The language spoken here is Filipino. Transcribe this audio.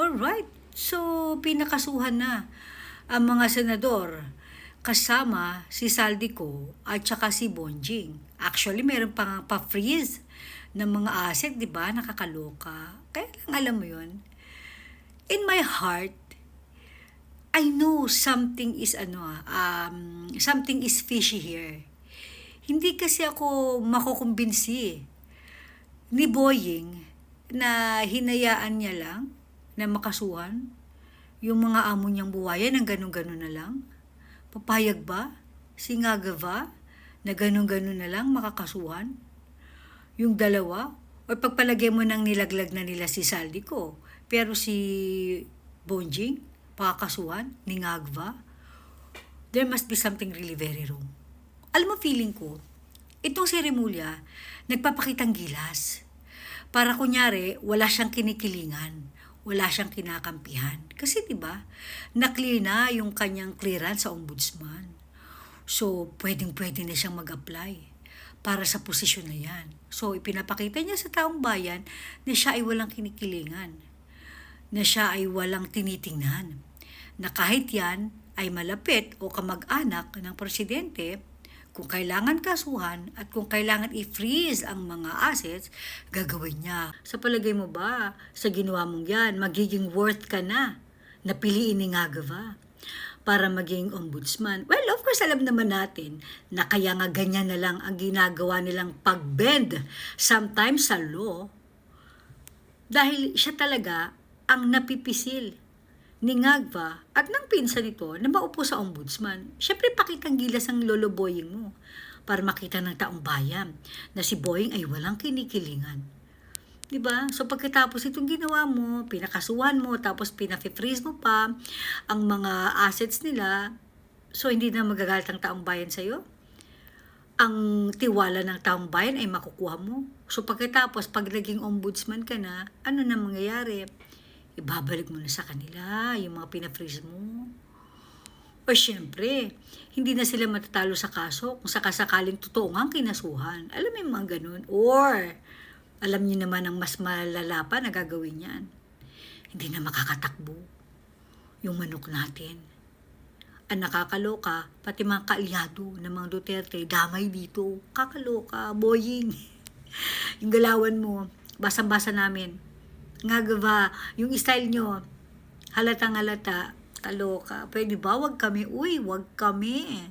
Alright. So, pinakasuhan na ang mga senador kasama si Saldico at saka si Bonjing. Actually, meron pa nga pa-freeze ng mga asset, di ba? Nakakaloka. Kaya lang alam mo yun. In my heart, I know something is ano ah, um, something is fishy here. Hindi kasi ako makukumbinsi ni Boying na hinayaan niya lang na makasuhan yung mga amo niyang buwaya ng ganun-ganun na lang. Papayag ba? Singaga ba? Na ganun-ganun na lang makakasuhan? Yung dalawa? O pagpalagay mo nang nilaglag na nila si Saldi ko. Pero si Bonjing, pakakasuhan, ningagva, there must be something really very wrong. Alam mo, feeling ko, itong si Remulla, nagpapakitang gilas. Para kunyari, wala siyang kinikilingan. Wala siyang kinakampihan. Kasi 'di ba, na-clear na yung kanyang clearance sa ombudsman. So, pwedeng-pwede na siyang mag-apply para sa posisyon na yan. So, ipinapakita niya sa taong bayan na siya ay walang kinikilingan. Na siya ay walang tinitingnan. Na kahit yan ay malapit o kamag-anak ng presidente, kung kailangan kasuhan at kung kailangan i-freeze ang mga assets, gagawin niya. Sa palagay mo ba, sa ginawa mong yan, magiging worth ka na na piliin ni Ngagava para maging ombudsman. Well, of course, alam naman natin na kaya nga ganyan na lang ang ginagawa nilang pag-bend sometimes sa law dahil siya talaga ang napipisil ni Ngagva at ng pinsan nito na maupo sa ombudsman. Siyempre, pakitang gilas ang lolo Boying mo para makita ng taong bayan na si Boying ay walang kinikilingan. ba? So pagkatapos itong ginawa mo, pinakasuhan mo, tapos pina-freeze mo pa ang mga assets nila, so hindi na magagalit ang taong bayan sa'yo? Ang tiwala ng taong bayan ay makukuha mo. So pagkatapos, pag naging ombudsman ka na, ano na mangyayari? Ibabalik mo na sa kanila yung mga pina-freeze mo. O syempre, hindi na sila matatalo sa kaso kung sakasakaling totoo nga ang kinasuhan. Alam mo yung mga ganun. Or, alam niyo naman ang mas malala pa na gagawin yan. Hindi na makakatakbo yung manok natin. Ang nakakaloka, pati mga kaalyado ng mga Duterte, damay dito. Kakaloka, boying. yung galawan mo, basang-basa namin. Nga yung style nyo, halatang halata, kaloka. Pwede ba? Wag kami. Uy, wag kami.